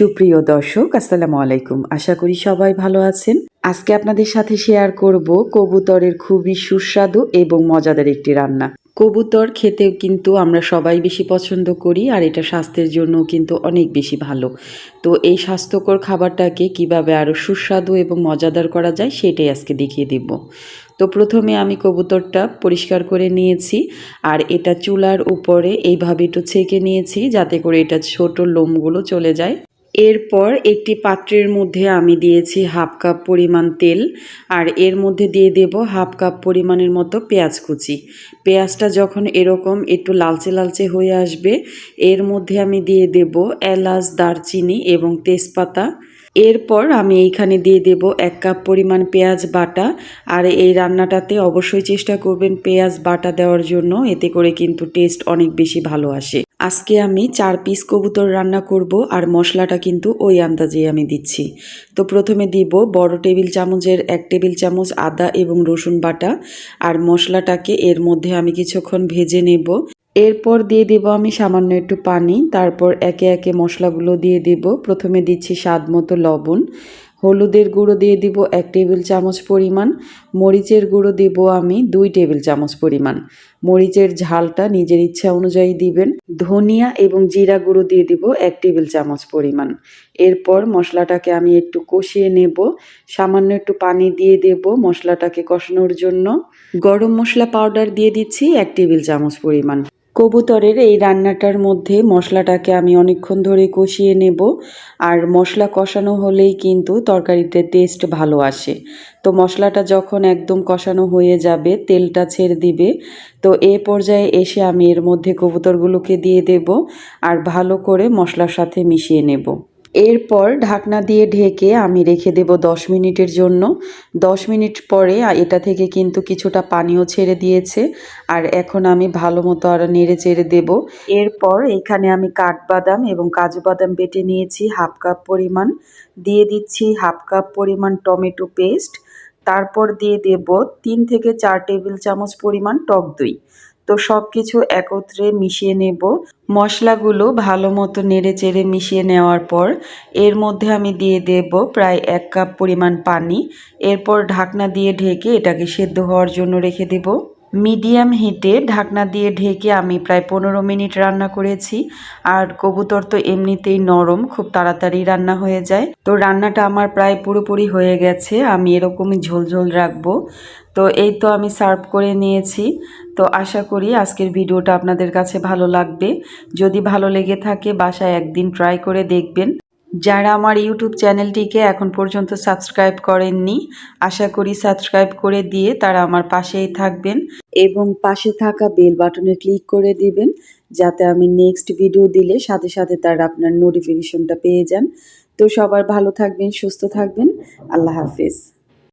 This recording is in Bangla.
সুপ্রিয় দর্শক, আসসালামু আলাইকুম। আশা করি সবাই ভালো আছেন। আজকে আপনাদের সাথে শেয়ার করব কবুতরের খুবই সুস্বাদু এবং মজাদার একটি রান্না। কবুতর খেতে কিন্তু আমরা সবাই বেশি পছন্দ করি আর এটা স্বাস্থ্যের জন্য কিন্তু অনেক বেশি ভালো। তো এই স্বাস্থ্যকর খাবারটাকে কীভাবে আরও সুস্বাদু এবং মজাদার করা যায় সেটাই আজকে দেখিয়ে দিব। তো প্রথমে আমি কবুতরটা পরিষ্কার করে নিয়েছি আর এটা চুলার উপরে এইভাবে একটু ছেঁকে নিয়েছি যাতে করে এটা ছোট লোমগুলো চলে যায়। এরপর একটি পাত্রের মধ্যে আমি দিয়েছি হাফ কাপ পরিমাণ তেল আর এর মধ্যে দিয়ে দেব হাফ কাপ পরিমাণের মতো পেঁয়াজ কুচি। পেঁয়াজটা যখন এরকম একটু লালচে লালচে হয়ে আসবে, এর মধ্যে আমি দিয়ে দেব এলাচ, দারচিনি এবং তেজপাতা। এরপর আমি এইখানে দিয়ে দেব এক কাপ পরিমাণ পেঁয়াজ বাটা আর এই রান্নাটাতে অবশ্যই চেষ্টা করবেন পেঁয়াজ বাটা দেওয়ার জন্য, এতে করে কিন্তু টেস্ট অনেক বেশি ভালো আসে। আজকে আমি চার পিস কবুতর রান্না করব আর মশলাটা কিন্তু ওই আন্দাজে আমি দিচ্ছি। তো প্রথমে দিব বড় টেবিল চামচের এক টেবিল চামচ আদা এবং রসুন বাটা আর মশলাটাকে এর মধ্যে আমি কিছুক্ষণ ভেজে নেব। এরপর দিয়ে দেব আমি সামান্য একটু পানি, তারপর একে একে মশলাগুলো দিয়ে দেব। প্রথমে দিচ্ছি স্বাদ মতো লবণ। হলুদের গুঁড়ো দিয়ে দিব এক টেবিল চামচ পরিমাণ, মরিচের গুঁড়ো দেব আমি দুই টেবিল চামচ পরিমাণ। মরিচের ঝালটা নিজের ইচ্ছা অনুযায়ী দিবেন। ধনিয়া এবং জিরা গুঁড়ো দিয়ে দিব এক টেবিল চামচ পরিমাণ। এরপর মশলাটাকে আমি একটু কষিয়ে নেব। সামান্য একটু পানি দিয়ে দেব মশলাটাকে কষানোর জন্য। গরম মশলা পাউডার দিয়ে দিচ্ছি এক টেবিল চামচ পরিমাণ। কবুতরের এই রান্নাটার মধ্যে মশলাটাকে আমি অনেকক্ষণ ধরে কষিয়ে নেব। আর মশলা কষানো হলেই কিন্তু তরকারিতে টেস্ট ভালো আসে। তো মশলাটা যখন একদম কষানো হয়ে যাবে, তেলটা ছেড়ে দিবে, তো এ পর্যায়ে এসে আমি এর মধ্যে কবুতরগুলোকে দিয়ে দেব আর ভালো করে মশলার সাথে মিশিয়ে নেব। এরপর ঢাকনা দিয়ে ঢেকে আমি রেখে দেব দশ মিনিটের জন্য। দশ মিনিট পরে এটা থেকে কিন্তু কিছুটা পানিও ছেড়ে দিয়েছে। আর এখন আমি ভালো মতো আরও নেড়ে চেড়ে দেব। এরপর এখানে আমি কাঠবাদাম এবং কাজু বাদাম বেটে নিয়েছি, হাফ কাপ পরিমাণ। দিয়ে দিচ্ছি হাফ কাপ পরিমাণ টমেটো পেস্ট। তারপর দিয়ে দেব তিন থেকে চার টেবিল চামচ পরিমাণ টক দই। তো সব কিছু একত্রে মিশিয়ে নেব। মশলাগুলো ভালো মতো নেড়ে চেড়ে মিশিয়ে নেওয়ার পর এর মধ্যে আমি দিয়ে দেব প্রায় এক কাপ পরিমাণ পানি। এরপর ঢাকনা দিয়ে ঢেকে এটাকে সেদ্ধ হওয়ার জন্য রেখে দেব। মিডিয়াম হিটে ঢাকনা দিয়ে ঢেকে আমি প্রায় পনেরো মিনিট রান্না করেছি। আর কবুতর তো এমনিতেই নরম, খুব তাড়াতাড়ি রান্না হয়ে যায়। তো রান্নাটা আমার প্রায় পুরোপুরি হয়ে গেছে, আমি এরকমই ঝোলঝোল রাখব। তো এই তো আমি সার্ভ করে নিয়েছি। তো আশা করি আজকের ভিডিওটা আপনাদের কাছে ভালো লাগবে। যদি ভালো লেগে থাকে, বাসায় একদিন ট্রাই করে দেখবেন। যারা আমার ইউটিউব চ্যানেলটিকে এখন পর্যন্ত সাবস্ক্রাইব করেননি, আশা করি সাবস্ক্রাইব করে দিয়ে তারা আমার পাশেই থাকবেন এবং পাশে থাকা বেল বাটনে ক্লিক করে দিবেন, যাতে আমি নেক্সট ভিডিও দিলে সাথে সাথে তারা আপনার নোটিফিকেশনটা পেয়ে যান। তো সবার ভালো থাকবেন, সুস্থ থাকবেন। আল্লাহ হাফিজ।